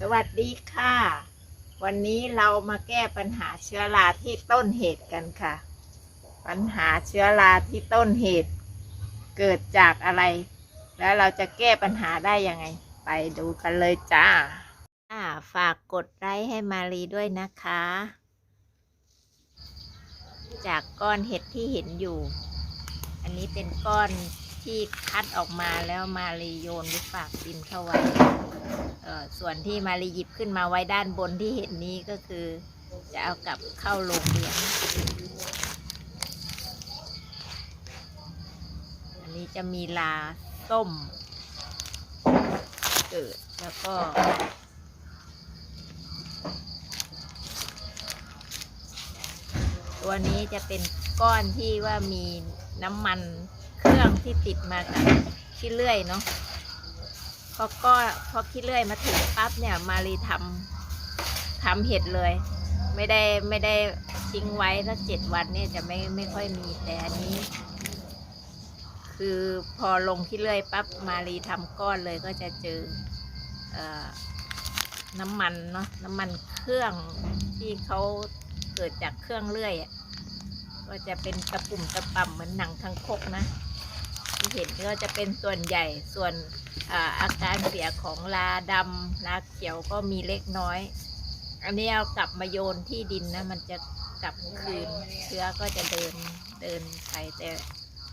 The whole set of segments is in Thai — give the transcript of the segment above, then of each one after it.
สวัสดีค่ะ วันนี้เรามาแก้ปัญหาเชื้อราที่ต้นเหตุกันค่ะ ปัญหาเชื้อราที่ต้นเหตุ เกิดจากอะไร แล้วเราจะแก้ปัญหาได้ยังไง ไปดูกันเลยจ้าอ่าฝากกดไลค์ให้มารีด้วยนะคะ จากก้อนเห็ดที่เห็นอยู่ อันนี้เป็นก้อนที่คัดออกมาแล้วมารีโยนหรือฝากดินเข้าไว้ ส่วนที่มารีหยิบขึ้นมาไว้ด้านบนที่เห็นนี้ก็คือ จะเอากลับเข้าโรงเลี้ยงอันนี้จะมีลาส้มเกิดแล้วก็ตัวนี้จะเป็นก้อนที่ว่ามีน้ำมันเครื่องที่ติดมากับขี้เลื่อยเนาะ พอก็พอขี้เลื่อยมาถึงปั๊บเนี่ยมารีทำทำเห็ดเลย ไม่ได้ไม่ได้ทิ้งไว้ถ้าเจ็ดวันเนี่ยจะไม่ไม่ค่อยมีแต่อันนี้ คือพอลงขี้เลื่อยปั๊บมารีทำก้อนเลยก็จะเจอเออน้ำมันเนาะน้ำมันเครื่องที่เขาเกิดจากเครื่องเลื่อยอะก็จะเป็นตะปุ่มตะป่ำเหมือนหนังคังคกนะ ที่เห็นก็จะเป็นส่วนใหญ่ส่วนอาอาการเสียของลาดำลาเขียวก็มีเล็กน้อย อันนี้เอากลับมาโยนที่ดินนะ มันจะกลับคืนเชื้อก็จะเดินเดินไปแต่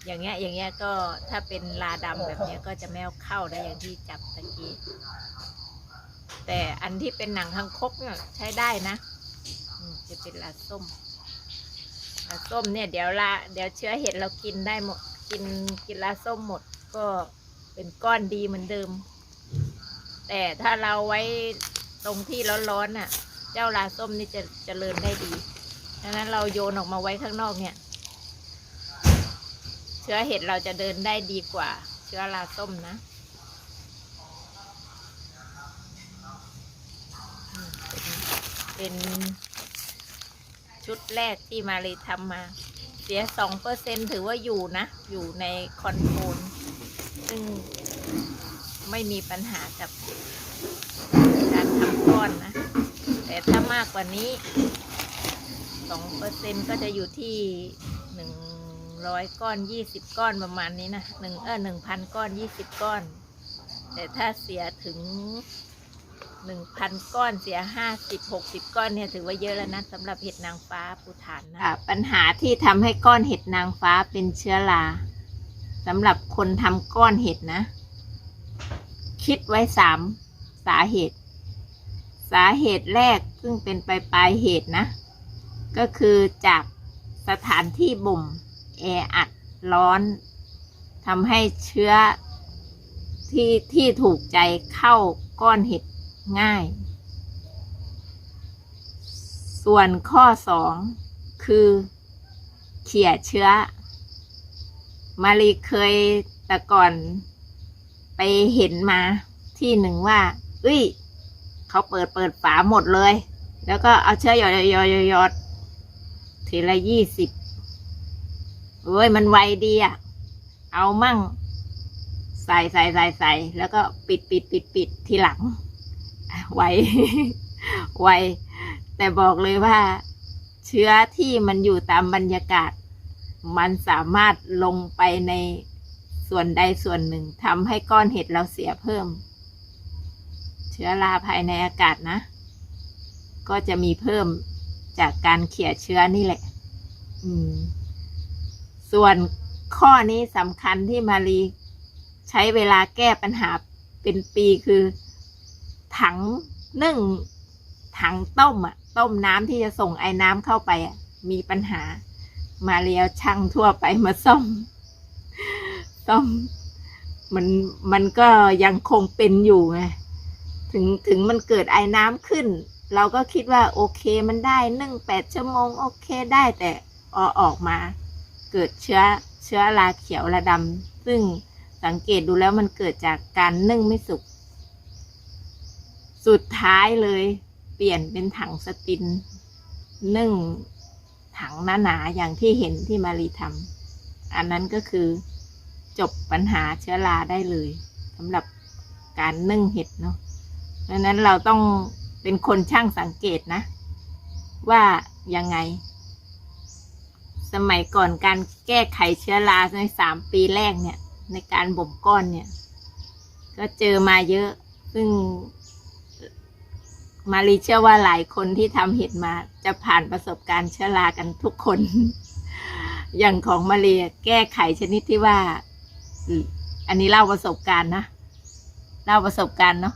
อย่างเงี้ยอย่างเงี้ยก็ถ้าเป็นลาดำแบบเนี้ยก็จะไม่เอาเข้าได้อย่างที่จับตะกี้แต่อันที่เป็นหนังทางคกเนี่ยใช้ได้นะจะเป็นลาส้มลาส้มเนี่ยเดี๋ยวลาเดี๋ยวเชื้อเห็ดเรากินได้หมด กินกินลาส้มหมดก็เป็นก้อนดีเหมือนเดิม แต่ถ้าเราไว้ตรงที่ร้อนๆน่ะ เจ้าลาส้มนี่จะจะเจริญได้ดีดังนั้นเราโยนออกมาไว้ข้างนอกเนี่ย เชื้อเห็ดเราจะเดินได้ดีกว่า เชื้อลาส้มนะเป็นชุดแรกที่มาเลยทำมา เสียสองเปอร์เซ็นถือว่าอยู่นะ อยู่ในคอนโทรลซึ่งไม่มีปัญหากับการทำก้อนนะ แต่ถ้ามากกว่านี้สองเปอร์เซ็นก็จะอยู่ที่หนึ่งร้อยก้อนยี่สิบก้อนประมาณนี้นะหนึ่งเออหนึ่งพันก้อนยี่สิบก้อน แต่ถ้าเสียถึง หนึ่งพันก้อนเสียห้าสิบหกสิบก้อนเนี่ยถือว่าเยอะแล้วนะสำหรับเห็ดนางฟ้าภูฐานนะปัญหาที่ทำให้ก้อนเห็ดนางฟ้าเป็นเชื้อราสำหรับคนทำก้อนเห็ดนะ คิดไว้สามสาเหตุ สาเหตุแรกซึ่งเป็นปลายปลายเหตุนะ ก็คือจากสถานที่บ่มแออัดร้อนทำให้เชื้อที่ที่ถูกใจเข้าก้อนเห็ด ง่าย ส่วนข้อสองคือเขี่ยเชื้อ มารีเคยแต่ก่อนไปเห็นมาที่หนึ่งว่าเอ้ย เขาเปิดเปิดฝาหมดเลย แล้วก็เอาเชื้อหยอดหยอดหยอดหยอดทีละยี่สิบเอ้ย มันไวดีอะเอามั่ง ใส่ใส่ใส่ใส่แล้วก็ปิดปิดปิดปิดทีหลัง ไวไวแต่บอกเลยว่า เชื้อที่มันอยู่ตามบรรยากาศ มันสามารถลงไปในส่วนใดส่วนหนึ่งทำให้ก้อนเห็ดเราเสียเพิ่ม เชื้อราภายในอากาศนะ ก็จะมีเพิ่มจากการเขี่ยเชื้อนี่แหละ อืม ส่วนข้อนี้สำคัญที่มารีใช้เวลาแก้ปัญหาเป็นปีคือ ถังนึ่งถังต้มอะต้มน้ำที่จะส่งไอ้น้ำเข้าไปอะมีปัญหา มาเรียวช่างทั่วไปมาซ่อมซ่อมมันมันก็ยังคงเป็นอยู่ไงถึงถึงมันเกิดไอ้น้ำขึ้น เราก็คิดว่าโอเคมันได้นึ่งแปดชั่วโมงโอเคได้แต่อออกมา เกิดเชื้อเชื้อราเขียวราดำซึ่งสังเกตดูแล้วมันเกิดจากการนึ่งไม่สุก สุดท้ายเลย เปลี่ยนเป็นถังสตินนึ่งถังหนาๆอย่างที่เห็นที่มารีทำอันนั้นก็คือจบปัญหาเชื้อราได้เลยสำหรับการนึ่งเห็ดเนาะดังนั้นเราต้องเป็นคนช่างสังเกตนะ ว่ายังไง สมัยก่อนการแก้ไขเชื้อราในสามปีแรกเนี่ย ในการบ่มก้อนเนี่ย ก็เจอมาเยอะ ซึ่ง มารีเชื่อว่าหลายคนที่ทำเห็ดมา จะผ่านประสบการณ์เชื้อรากันทุกคน อย่างของมาเรียแก้ไขชนิดที่ว่า อันนี้เล่าประสบการณ์นะ เล่าประสบการณ์เนาะ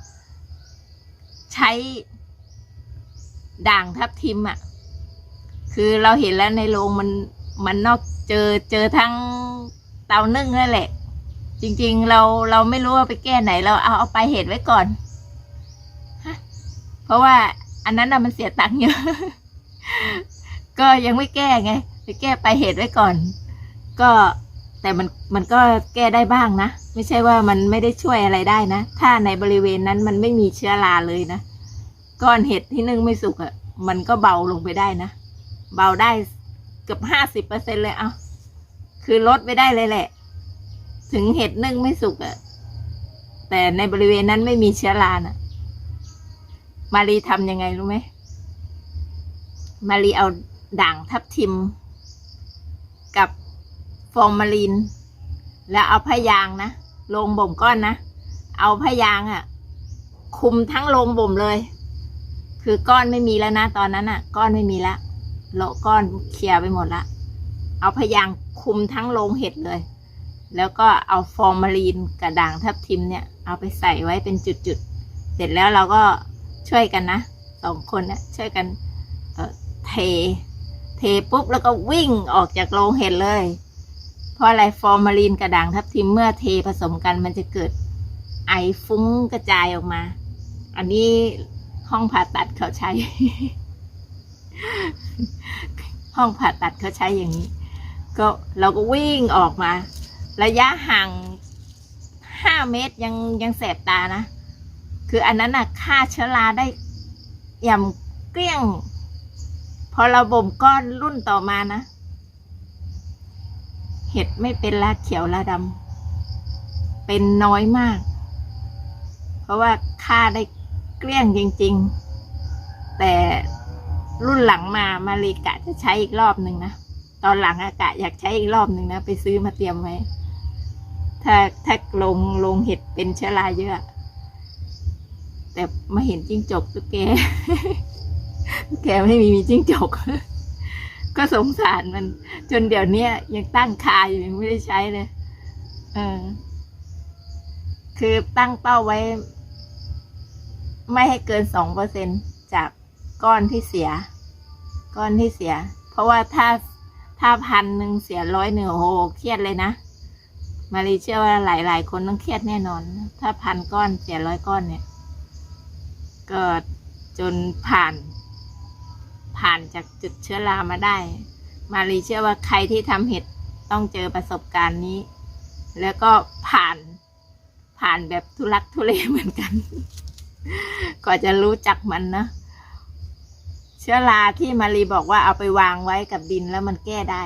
ใช้ด่างทับทิมอะ่ะ คือเราเห็นแล้วในโรงมันมันนอกเจอเจอทั้งเตานึ่งนั่นแหละ จริง ๆ เราเราไม่รู้ว่าไปแก้ไหน เราเอาเอาไปเห็ดไว้ก่อน เพราะว่าอันนั้นนะมันเสียตังค์เยอะ ก็ยังไม่แก้ไงไปแก้ไปเหตุไว้ก่อน ก็แต่มันมันก็แก้ได้บ้างนะ ไม่ใช่ว่ามันไม่ได้ช่วยอะไรได้นะ ถ้าในบริเวณนั้นมันไม่มีเชื้อราเลยนะ ก้อนเห็ดที่นึ่งไม่สุกอะ่ะ มันก็เบาลงไปได้นะ เบาได้เกือบห้าสิบเปอร์เซ็นเลยเอาคือลดไปได้เลยแหละ ถึงเห็ดนึ่งไม่สุกอะ่ะ แต่ในบริเวณนั้นไม่มีเชื้อรานะ มารีทำยังไงรู้ไหม มารีเอาด่างทับทิม กับฟอร์มาลีน แล้วเอาพยางนะลงบ่มก้อนนะ เอาพยางอะ่ะ คุมทั้งโรงบ่มเลย คือก้อนไม่มีแล้วนะตอนนั้นอะ่ะ ก้อนไม่มีละโละก้อนเคลียร์ไปหมดละ เอาพยางคุมทั้งโรงเห็ดเลย แล้วก็เอาฟอร์มาลีนกับด่างทับทิมเนี่ย เอาไปใส่ไว้เป็นจุดๆ เสร็จแล้วเราก็ ช่วยกันนะสองคนนะช่วยกันเเท เทปุ๊บแล้วก็วิ่งออกจากโรงเห็ดเลย เพราะอะไรฟอร์มาลีนกับด่างทับทิมเมื่อเทผสมกันมันจะเกิดไอฟุ้งกระจายออกมา อันนี้ห้องผ่าตัดเขาใช้ ห้องผ่าตัดเขาใช้อย่างนี้ ก็เราก็วิ่งออกมา ระยะห่างห้าเมตรยังยังแสบตานะ คืออันนั้นน่ะฆ่าเชื้อราได้อย่างเกลี้ยง พอเราบ่มก้อนรุ่นต่อมานะ เห็ดไม่เป็นลาเขียวลาดำเป็นน้อยมาก เพราะว่าฆ่าได้เกลี้ยงจริง ๆ แต่รุ่นหลังมามารีกะจะใช้อีกรอบหนึ่งนะ ตอนหลังอากะอยากใช้อีกรอบหนึ่งนะ ไปซื้อมาเตรียมไว้ ถ้าถ้าลงลงเห็ดเป็นเชื้อราเยอะ แต่มาเห็นจิ้งจกตุ๊กแกตุ๊กแกไม่มีมีจิ้งจก ก็สงสารมัน จนเดี๋ยวเนี้ยยังตั้งคาอยู่ยังไม่ได้ใช้เลยเออคือตั้งเป้าไว้ ไม่ให้เกินสองเปอร์เซ็นจากก้อนที่เสีย ก้อนที่เสีย เพราะว่าถ้าถ้าพันหนึ่งเสียร้อยหนึ่งโอ้โหเครียดเลยนะมารีเชื่อว่าหลาย ๆ คนต้องเครียดแน่นอน ถ้าพันก้อนเสียร้อยก้อนเนี่ย ก็จนผ่าน ผ่านจากจุดเชื้อรามาได้ มารีเชื่อว่าใครที่ทำเห็ดต้องเจอประสบการณ์นี้ แล้วก็ผ่านผ่านแบบทุลักทุเลเหมือนกัน กว่าจะรู้จักมันนะ เชื้อราที่มารีบอกว่าเอาไปวางไว้กับดินแล้วมันแก้ได้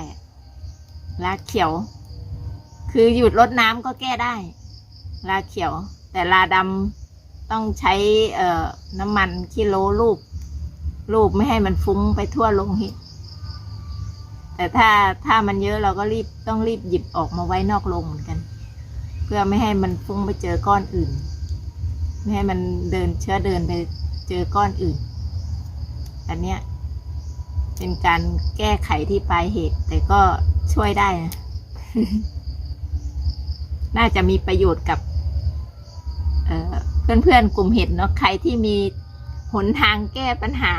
ลาเขียว คือหยุดรดน้ำก็แก้ได้ลาเขียว แต่ลาดำ ต้องใช้เอ่อน้ำมันกิโลลูบลูบไม่ให้มันฟุ้งไปทั่วโรงเห็ดแต่ถ้าถ้ามันเยอะเราก็รีบต้องรีบหยิบออกมาไว้นอกโรงเหมือนกัน เพื่อไม่ให้มันฟุ้งไปเจอก้อนอื่น ไม่ให้มันเดินเชื้อเดินไปเจอก้อนอื่น อันเนี้ยเป็นการแก้ไขที่ปลายเหตุ แต่ก็ช่วยได้นะน่าจะมีประโยชน์กับ เอ่อ เพื่อนๆกลุ่มเห็ดเนาะใครที่มีหนทางแก้ปัญหา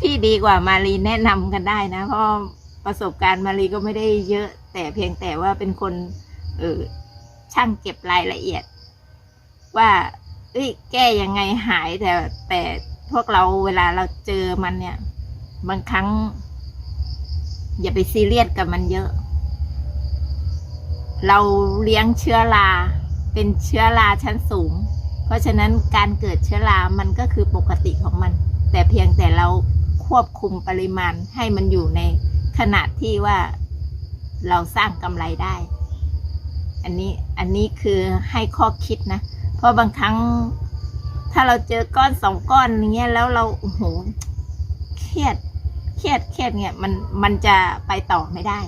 ที่ดีกว่ามารีแนะนำกันได้นะเพราะประสบการณ์มารีก็ไม่ได้เยอะ แต่เพียงแต่ว่าเป็นคนเออช่างเก็บรายละเอียด ว่าเอ้ยแก้ยังไงหายแต่แต่พวกเราเวลาเราเจอมันเนี่ย บางครั้ง อย่าไปซีเรียสกับมันเยอะ เราเลี้ยงเชื้อรา เป็นเชื้อราชั้นสูง เพราะฉะนั้นการเกิดเชื้อรา มันก็คือปกติของมัน แต่เพียงแต่เราควบคุมปริมาณให้มันอยู่ในขนาดที่ว่าเราสร้างกำไรได้ อันนี้อันนี้คือให้ข้อคิดนะ เพราะบางครั้งถ้าเราเจอก้อนสองก้อนอย่างเงี้ยแล้วเราโอ้โหเครียดเครียดเครียดเนี่ยมันมันจะไปต่อไม่ได้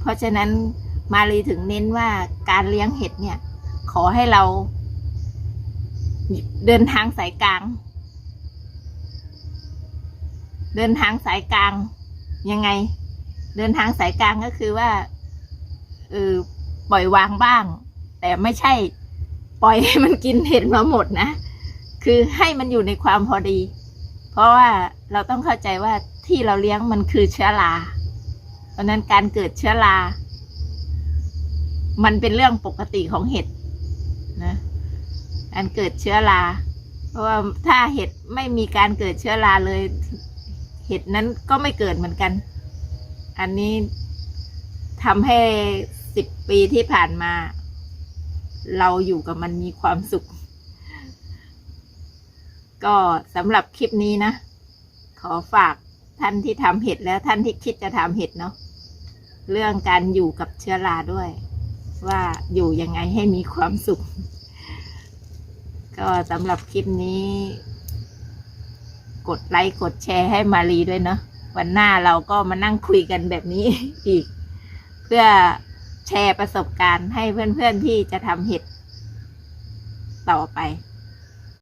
เพราะฉะนั้น มารีถึงเน้นว่าการเลี้ยงเห็ดเนี่ย ขอให้เรา เดินทางสายกลาง เดินทางสายกลาง ยังไง เดินทางสายกลางก็คือว่าเออปล่อยวางบ้าง แต่ไม่ใช่ ปล่อยให้มันกินเห็ดมาหมดนะ คือให้มันอยู่ในความพอดี เพราะว่าเราต้องเข้าใจว่าที่เราเลี้ยงมันคือเชื้อรา เพราะนั้นการเกิดเชื้อรา มันเป็นเรื่องปกติของเห็ดนะการเกิดเชื้อรา เพราะว่าถ้าเห็ดไม่มีการเกิดเชื้อราเลย เห็ดนั้นก็ไม่เกิดเหมือนกัน อันนี้ทำให้สิบปีที่ผ่านมา เราอยู่กับมันมีความสุข ก็สำหรับคลิปนี้นะ ขอฝากท่านที่ทำเห็ดแล้วท่านที่คิดจะทำเห็ดเนาะเรื่องการอยู่กับเชื้อราด้วย ว่าอยู่ยังไงให้มีความสุข ก็สำหรับคลิปนี้ กดไลค์กดแชร์ให้มารีด้วยเนาะวันหน้าเราก็มานั่งคุยกันแบบนี้อีก เพื่อแชร์ประสบการณ์ให้เพื่อนๆที่จะทำเห็ดต่อไป